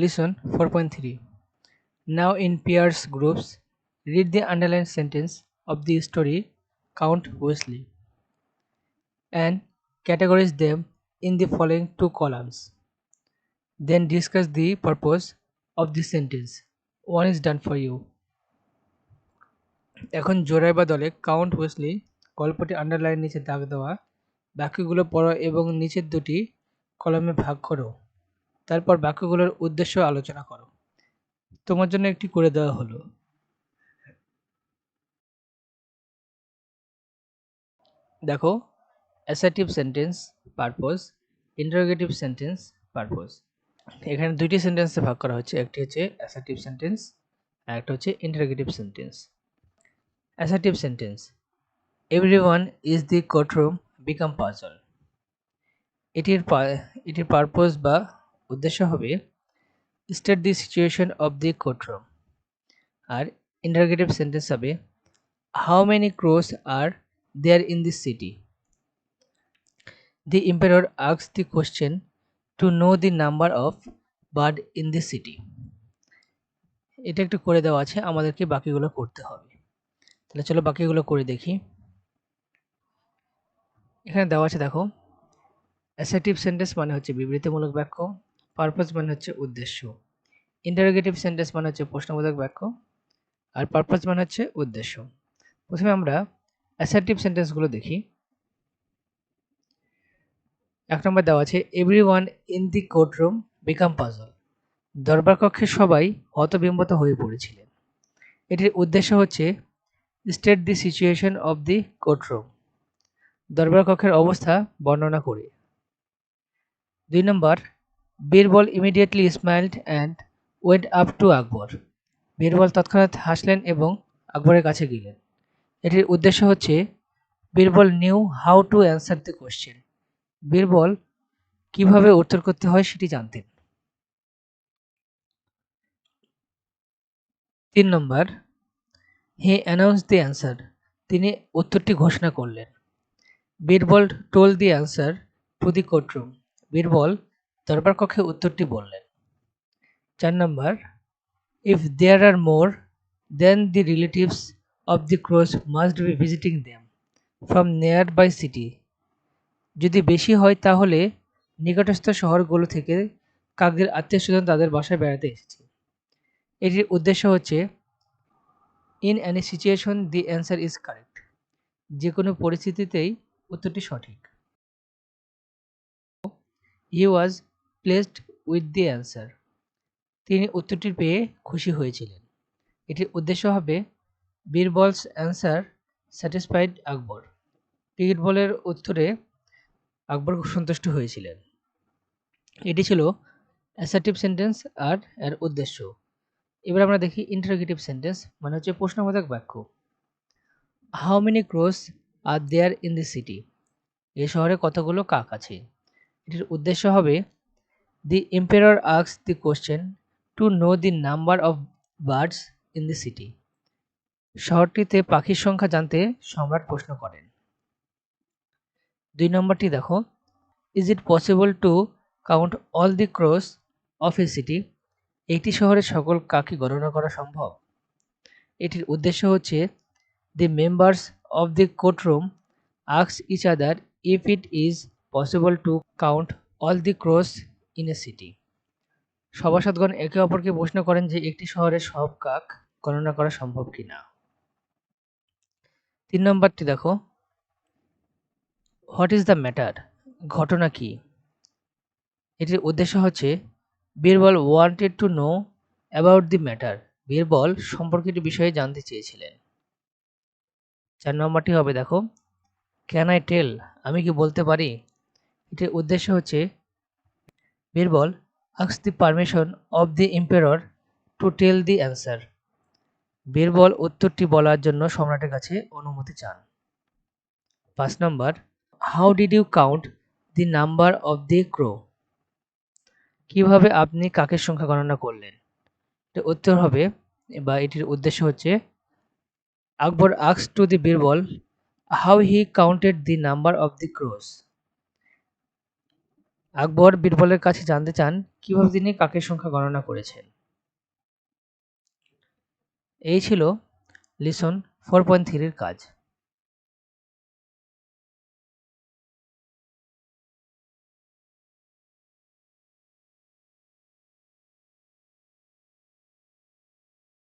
Lesson 4.3 Now in pairs groups, read the underlined sentence of the story Count Weasley and categorize them in the following two columns. Then discuss the purpose of the sentence. One is done for you. এখন জোড়ায় বা দলে count Wesley গল্পটি underline নিচে দাগ দেওয়া বাক্যগুলো পড়ো এবং নিচের দুটি কলমে ভাগ করো তারপর বাক্যগুলোর উদ্দেশ্য আলোচনা করো। তোমার জন্য একটি করে দেওয়া হলো। দেখো assertive sentence purpose interrogative sentence purpose এখানে দুইটি সেন্টেন্সে ভাগ করা হচ্ছে একটি হচ্ছে অ্যাসার্টিভ সেন্টেন্স আর একটা হচ্ছে interrogative sentence assertive sentence everyone is the courtroom become puzzle এটির এটির পারপোজ বা উদ্দেশ্য হবে state the situation of the courtroom R interrogative sentence হবে how many crows are there in this city the emperor asks the question to know the number of bird in the city এটা একটু করে দেওয়া আছে, আমাদেরকে বাকিগুলো করতে হবে। তাহলে চলো বাকিগুলো করে দেখি। এখানে দেওয়া আছে, দেখো অ্যাসার্টিভ সেন্টেন্স মানে হচ্ছে বিবৃতিমূলক বাক্য। পারপাস মানে হচ্ছে উদ্দেশ্য। ইন্টারোগেটিভ সেন্টেন্স মানে হচ্ছে প্রশ্নবোধক বাক্য। আর পারপাস মানে হচ্ছে উদ্দেশ্য। প্রথমে আমরা অ্যাসার্টিভ সেন্টেন্সগুলো দেখি। এক নম্বর দেওয়া আছে every one in the courtroom became puzzle দরবার কক্ষে সবাই হতবিম্বত হয়ে পড়েছিলেন। এটির উদ্দেশ্য হচ্ছে state the situation of the courtroom দরবার কক্ষের অবস্থা বর্ণনা করে। দুই নম্বর Birbal immediately smiled and went up to Akbar. Birbal তৎক্ষণাৎ হাসলেন এবং আকবরের কাছে গেলেন। এটির উদ্দেশ্য হচ্ছে, Birbal knew how to answer the question Birbal কীভাবে উত্তর করতে হয় সেটি জানতেন। তিন নম্বর হি অ্যানাউন্স দি অ্যান্সার তিনি উত্তরটি ঘোষণা করলেন। Birbal told the answer to the courtroom Birbal দরবার কক্ষে উত্তরটি বললেন, চার নম্বর if there are more than the relatives of the crows must be visiting them from nearby city যদি বেশি হয় তাহলে নিকটস্থ শহরগুলো থেকে কাকদের আত্মীয় স্বজন তাদের বাসায় বেড়াতে এসেছে। এটির উদ্দেশ্য হচ্ছে in any situation the answer is correct যে কোনো পরিস্থিতিতেই উত্তরটি সঠিক। He was pleased with the answer তিনি উত্তরটি পেয়ে খুশি হয়েছিলেন। এটির উদ্দেশ্য হবে Birbal's answer satisfied Akbar. Cricket বলের উত্তরে আকবর সন্তুষ্ট হয়েছিলেন। এটি ছিল অ্যাসার্টিভ সেন্টেন্স আর এর উদ্দেশ্য। এবার আমরা দেখি ইন্টারোগেটিভ সেন্টেন্স মানে হচ্ছে প্রশ্নবোধক বাক্য। How many crows are there in the city এ শহরে কতগুলো কাক আছে? এটির উদ্দেশ্য হবে the emperor asks the question to know the number of birds in the city শহরটিতে পাখির সংখ্যা জানতে সম্রাট প্রশ্ন করেন। দুই নম্বরটি দেখো। Is it possible to count all the crows of a city একটি শহরের সকল কাকি গণনা করা সম্ভব? এটির উদ্দেশ্য হচ্ছে the members of the courtroom asks each other if it is possible to count all the crows in a city সভাসদগণ একে অপরকে প্রশ্ন করেন যে একটি শহরের সব কাক গণনা করা সম্ভব কিনা? তিন নম্বরটি দেখো। হোয়াট ইজ দ্য ম্যাটার ঘটনা কি? এটির উদ্দেশ্য হচ্ছে, Birbal wanted to know about the matter Birbal সম্পর্কিত বিষয়ে জানতে চেয়েছিলেন। চার নম্বরটি হবে দেখো। ক্যান আই টেল আমি কি বলতে পারি? এটির উদ্দেশ্য হচ্ছে Birbal asks the permission of the emperor to tell the answer Birbal উত্তরটি বলার জন্য সম্রাটের কাছে অনুমতি চান। পাঁচ নম্বর how did you count the number of the crow কীভাবে আপনি কাকের সংখ্যা গণনা করলেন? এর উত্তর হবে, বা এটির উদ্দেশ্য হচ্ছে, Akbar asks to the Birbal how he counted the number of the crows Akbar বীরবলের কাছে জানতে চান কীভাবে তিনি কাকের সংখ্যা গণনা করেছেন? এই ছিল লিসন ফোর পয়েন্ট থ্রির কাজ।